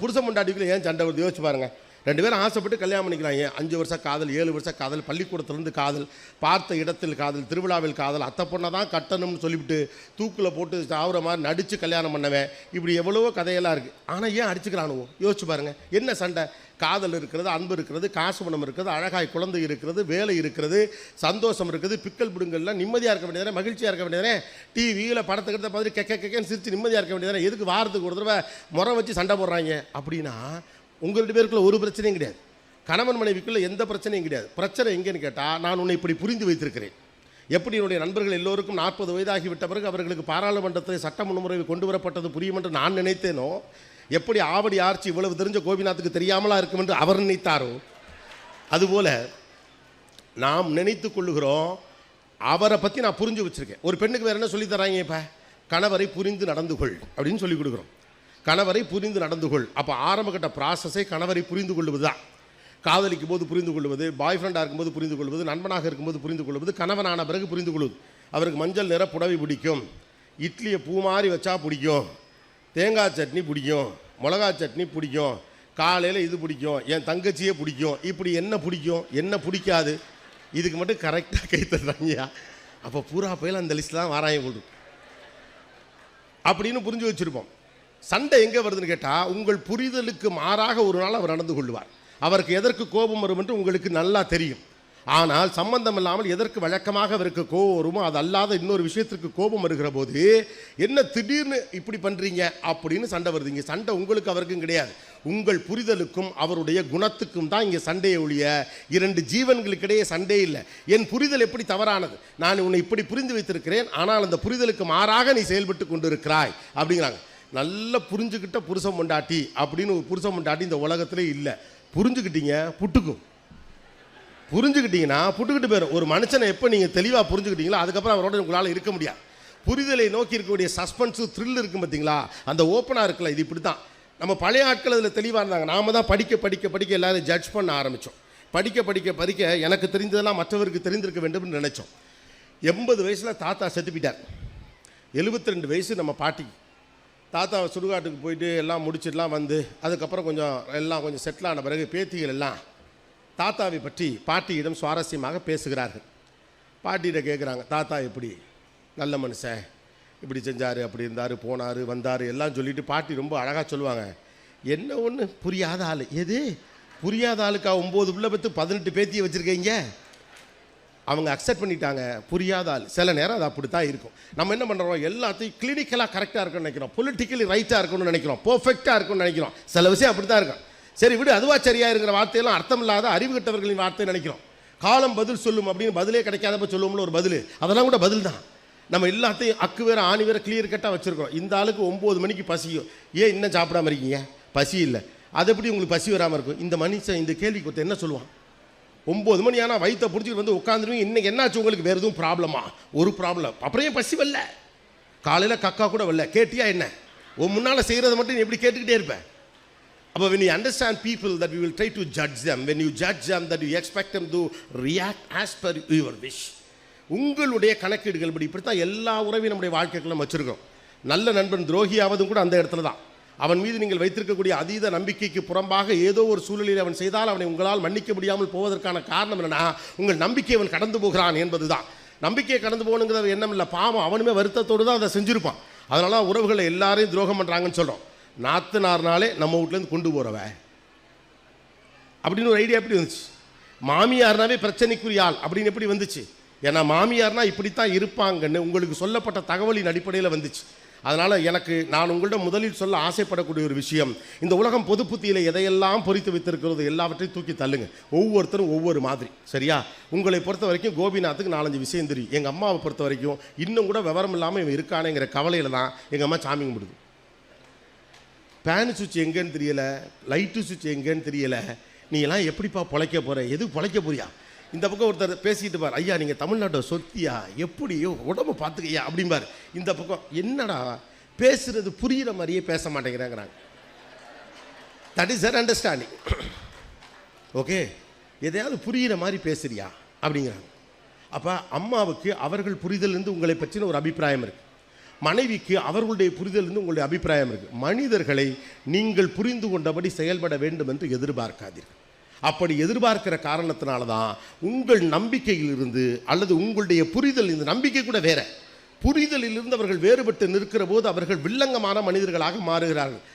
புருஷன் முண்டாட்டிக்குள்ள ஏன் சண்டை வருது? யோசிச்சு பாருங்க. ரெண்டு பேரும் ஆசைப்பட்டு கல்யாணம் பண்ணிக்கிறாங்க. அஞ்சு வருஷம் காதல் ஏழு வருஷம் காதல் பள்ளிக்கூடத்துலேருந்து காதல் பார்த்த இடத்தில் காதல் திருவிழாவில் காதல் அத்தை பொண்ணை தான் கட்டணும்னு சொல்லிவிட்டு தூக்கில் போட்டு சாவுற மாதிரி நடித்து கல்யாணம் பண்ணவன். இப்படி எவ்வளவோ கதையெல்லாம் இருக்குது ஆனால் ஏன் அடிச்சுக்கிறானுவோ? யோசிச்சு பாருங்கள் என்ன சண்டை? காதல் இருக்கிறது அன்பு இருக்கிறது காசு பணம் இருக்கிறது அழகாய் குழந்தை இருக்கிறது வேலை இருக்கிறது சந்தோஷம் இருக்குது பிக்கல் பிடுங்கள்லாம் நிம்மதியாக இருக்க வேண்டியதானே மகிழ்ச்சியாக இருக்க வேண்டியதானே டிவியில் படத்துக்கிறத பார்த்து கெக்க கெக்கன்னு சிரித்து நிம்மதியாக இருக்க வேண்டியதானே எதுக்கு வாரத்துக்கு ஒரு தடவை முறை வச்சு சண்டை போடுறாங்க? அப்படின்னா உங்கள் ரெண்டு பேருக்குள்ள ஒரு பிரச்சனையும் கிடையாது. கணவன் மனைவிக்குள்ளே எந்த பிரச்சனையும் கிடையாது. பிரச்சனை எங்கேன்னு கேட்டால் நான் உன்னை இப்படி புரிந்து வைத்திருக்கிறேன். எப்படி என்னுடைய நண்பர்கள் எல்லோருக்கும் நாற்பது வயதாகி விட்ட பிறகு அவர்களுக்கு பாராளுமன்றத்தில் சட்ட முன்முறை கொண்டு வரப்பட்டது புரியும் என்று நான் நினைத்தேனோ எப்படி ஆவடி ஆர்ச்சி இவ்வளவு தெரிஞ்ச கோபிநாத்துக்கு தெரியாமலா இருக்கும் என்று அவர் நினைத்தாரோ அதுபோல நாம் நினைத்து கொள்ளுகிறோம் அவரை பற்றி நான் புரிஞ்சு வச்சுருக்கேன். ஒரு பெண்ணுக்கு வேறு என்ன சொல்லி தராங்க இப்போ? கணவரை புரிந்து நடந்து கொள் அப்படின்னு சொல்லி கொடுக்குறோம். கணவரை புரிந்து நடந்து கொள். அப்போ ஆரம்பகட்ட ப்ராசஸை கணவரை புரிந்து கொள்வது தான் காதலிக்கும் போது புரிந்து கொள்வது பாய் ஃப்ரெண்டாக இருக்கும்போது புரிந்து கொள்வது நண்பனாக இருக்கும்போது புரிந்து கொள்வது கணவனான பிறகு புரிந்து கொள்வது. அவருக்கு மஞ்சள் நிற புடவை பிடிக்கும். இட்லியை பூ மாதிரி வச்சா பிடிக்கும். தேங்காய் சட்னி பிடிக்கும். மிளகா சட்னி பிடிக்கும். காலையில் இது பிடிக்கும். என் தங்கச்சியே பிடிக்கும். இப்படி என்ன பிடிக்கும்? என்ன பிடிக்காது? இதுக்கு மட்டும் கரெக்டாக கை தர்றாங்கய்யா அப்போ பூரா போயில அந்த லிஸ்ட்டில் தான் வாராயம் கொண்டு அப்படின்னு புரிஞ்சு வச்சுருப்போம். சண்டை எங்கே வருதுன்னு கேட்டால் உங்கள் புரிதலுக்கு மாறாக ஒரு நாள் அவர் நடந்து கொள்வார். அவருக்கு எதற்கு கோபம் வரும் என்று உங்களுக்கு நல்லா தெரியும். ஆனால் சம்பந்தம் இல்லாமல் எதற்கு வழக்கமாக அவருக்கு கோபம் வருமோ அது அல்லாத இன்னொரு விஷயத்திற்கு கோபம் வருகிற போது என்ன திடீர்னு இப்படி பண்ணுறீங்க அப்படின்னு சண்டை வருதுங்க சண்டை உங்களுக்கு அவருக்கும் கிடையாது. உங்கள் புரிதலுக்கும் அவருடைய குணத்துக்கும் தான் இங்கே சண்டையை ஒழிய இரண்டு ஜீவன்களுக்கிடையே சண்டே இல்லை. என் புரிதல் எப்படி தவறானது? நான் உன்னை இப்படி புரிந்து வைத்திருக்கிறேன் ஆனால் அந்த புரிதலுக்கு மாறாக நீ செயல்பட்டு கொண்டிருக்கிறாய் அப்படிங்கிறாங்க. நல்ல புரிஞ்சுக்கிட்ட புருஷன் பொண்டாட்டி அப்படின்னு ஒரு புருஷன் பொண்டாட்டி இந்த உலகத்திலே இல்லை. புரிஞ்சுக்கிட்டீங்க புட்டுக்கும். புரிஞ்சுக்கிட்டீங்கன்னா புட்டுக்கிட்டு போயிடும் ஒரு மனுஷனை எப்போ நீங்கள் தெளிவாக புரிஞ்சுக்கிட்டீங்களோ அதுக்கப்புறம் அவரோட உங்களால் இருக்க முடியாது. புரிதலை நோக்கி இருக்கக்கூடிய சஸ்பென்ஸு த்ரில் இருக்கும் பார்த்தீங்களா அந்த ஓப்பனாக இருக்கல இது இப்படி தான் நம்ம பழைய ஆட்கள் அதில் தெளிவாக இருந்தாங்க. நாம தான் படிக்க படிக்க படிக்க எல்லாரும் ஜட்ஜ் பண்ண ஆரம்பித்தோம் படிக்க படிக்க படிக்க எனக்கு தெரிஞ்சதெல்லாம் மற்றவருக்கு தெரிந்திருக்க வேண்டும்னு நினச்சோம். எண்பது வயசில் தாத்தா செத்து போயிட்டார். எழுபத்தி ரெண்டு வயசு நம்ம பாட்டி. தாத்தா சுடுகாட்டுக்கு போயிட்டு எல்லாம் முடிச்சிட்டுலாம் வந்து அதுக்கப்புறம் கொஞ்சம் எல்லாம் கொஞ்சம் செட்டில் ஆன பிறகு பேத்திகள் எல்லாம் தாத்தாவை பற்றி பாட்டியிடம் சுவாரஸ்யமாக பேசுகிறார்கள். பாட்டிகிட்ட கேட்குறாங்க தாத்தா எப்படி? நல்ல மனுஷன். இப்படி செஞ்சார் அப்படி இருந்தார் போனார் வந்தார் எல்லாம் சொல்லிவிட்டு பாட்டி ரொம்ப அழகாக சொல்லுவாங்க. என்ன ஒன்று புரியாத ஆள். எது? புரியாத ஆளுக்கா? ஒம்பது பிள்ளை பத்து பதினெட்டு பேத்தியை வச்சுருக்கீங்க. அவங்க அக்செப்ட் பண்ணிட்டாங்க புரியாத ஆள். சில நேரம் அது அப்படி தான் இருக்கும். நம்ம என்ன பண்ணுறோம் எல்லாத்தையும் கிளினிக்கலாக கரெக்டாக இருக்கும்னு நினைக்கிறோம். பொலிட்டிக்கலி ரைட்டாக இருக்கணும்னு நினைக்கிறோம். பர்ஃபெக்டாக இருக்கும்னு நினைக்கிறோம். சில விஷயம் அப்படி தான் இருக்கும். சரி விடு அதுவா சரியா இருக்கிற வார்த்தையெல்லாம் அர்த்தம் இல்லாத அறிவு கட்டவர்களின் வார்த்தை நினைக்கிறோம். காலம் பதில் சொல்லும் அப்படின்னு பதிலே கிடைக்காதப்ப சொல்லுவோம்ல ஒரு பதில். அதெல்லாம் கூட பதில் தான் நம்ம எல்லாத்தையும் அக்கு வேற ஆணி வேற கிளியர் கட்டாக வச்சுருக்கோம் இந்த ஆளுக்கு ஒம்பது மணிக்கு பசியும். ஏன் இன்னும் சாப்பிடாம இருக்கீங்க? பசி இல்லை. அது எப்படி உங்களுக்கு பசி வராமல் இருக்கும்? இந்த மனுஷன் இந்த கேள்வி கொடுத்த என்ன சொல்லுவான்? ஒம்பது மணி ஆனால் வயிற்றை பிடிச்சிட்டு வந்து உட்காந்துருவீங்க இன்னைக்கு என்னாச்சு உங்களுக்கு? வேறு எதுவும் ப்ராப்ளமா ஒரு ப்ராப்ளம் அப்புறம் ஏன் பசி வரல. காலையில் கக்கா கூட வரல. கேட்டியா என்ன? உன் முன்னால் செய்கிறத மட்டும் நீ எப்படி கேட்டுக்கிட்டே இருப்பேன் அப்போ when you understand people that we will try to judge them when you judge them that you expect them to react as per your wish உங்களுடைய கணக்கீடுகள் படி இப்படி தான் எல்லா உறவையும் நம்முடைய வாழ்க்கைக்குள்ள வச்சுருக்கோம். நல்ல நண்பன் துரோகியாவதும் கூட அந்த இடத்துல தான். அவன் மீது நீங்கள் வைத்திருக்கக்கூடிய அதீத நம்பிக்கைக்கு புறம்பாக ஏதோ ஒரு சூழலில் அவன் செய்தால் அவனை உங்களால் மன்னிக்க முடியாமல் போவதற்கான காரணம் என்னன்னா உங்கள் நம்பிக்கை அவன் கடந்து போகிறான் என்பதுதான். நம்பிக்கையை கடந்து போகணுங்கிற எண்ணம் இல்லை பாவம். அவனுமே வருத்தத்தோடு தான் அதை செஞ்சுருப்பான். அதனால உறவுகளை எல்லாரையும் துரோகம் பண்ணுறாங்கன்னு சொல்கிறோம் நாத்தனார்னாலே நம்ம வீட்டிலேருந்து கொண்டு போகிறவ அப்படின்னு ஒரு ஐடியா எப்படி வந்துச்சு? மாமியார்னாவே பிரச்சனைக்குரிய ஆள் அப்படின்னு எப்படி வந்துச்சு? ஏன்னா மாமியார்னா இப்படித்தான் இருப்பாங்கன்னு உங்களுக்கு சொல்லப்பட்ட தகவலின் அடிப்படையில் வந்துச்சு. அதனால் எனக்கு நான் உங்களிடம் முதலில் சொல்ல ஆசைப்படக்கூடிய ஒரு விஷயம் இந்த உலகம் பொது புத்தியில் எதையெல்லாம் பொறித்து வைத்திருக்கிறது எல்லாவற்றையும் தூக்கி தள்ளுங்க. ஒவ்வொருத்தரும் ஒவ்வொரு மாதிரி சரியா? உங்களை பொறுத்த வரைக்கும் கோபிநாத்துக்கு நாலஞ்சு விஷயம் தெரியும். எங்கள் அம்மாவை பொறுத்த வரைக்கும் இன்னும் கூட விவரம் இல்லாமல் இவன் இருக்கானேங்கிற கவலையில் தான் எங்கள் அம்மா சாமி கும்பிடுது. பேனு சுவிட்ச் எங்கேன்னு தெரியலை லைட்டு சுவிட்ச் எங்கேன்னு தெரியலை. நீ எல்லாம் எப்படிப்பா பொழைக்க போற? எது பொழைக்க போறியா? இந்த பக்கம் ஒருத்தர் பேசிக்கிட்டு பார் ஐயா நீங்கள் தமிழ்நாட்டை சொத்தியா? எப்படி உடம்பு பார்த்துக்கையா அப்படிம்பார். இந்த பக்கம் என்னடா? பேசுறது புரிகிற மாதிரியே பேச மாட்டேங்கிறாங்கிறாங்க. That is our understanding okay எதையாவது புரிகிற மாதிரி பேசுறியா? அப்படிங்கிறாங்க. அப்போ அம்மாவுக்கு அவர்கள் புரிதலிருந்து உங்களை பற்றின ஒரு அபிப்பிராயம் இருக்குது மனைவிக்கு அவர்களுடைய புரிதலிருந்து உங்களுடைய அபிப்பிராயம் இருக்குது மனிதர்களை நீங்கள் புரிந்து கொண்டபடி செயல்பட வேண்டும் என்று எதிர்பார்க்காதீர்கள். அப்படி எதிர்பார்க்கிற காரணத்தினால தான் உங்கள் நம்பிக்கையிலிருந்து அல்லது உங்களுடைய புரிதல் இந்த நம்பிக்கை கூட வேற. புரிதலிலிருந்து அவர்கள் வேறுபட்டு நிற்கிற போது அவர்கள் வில்லங்கமான மனிதர்களாக மாறுகிறார்கள்.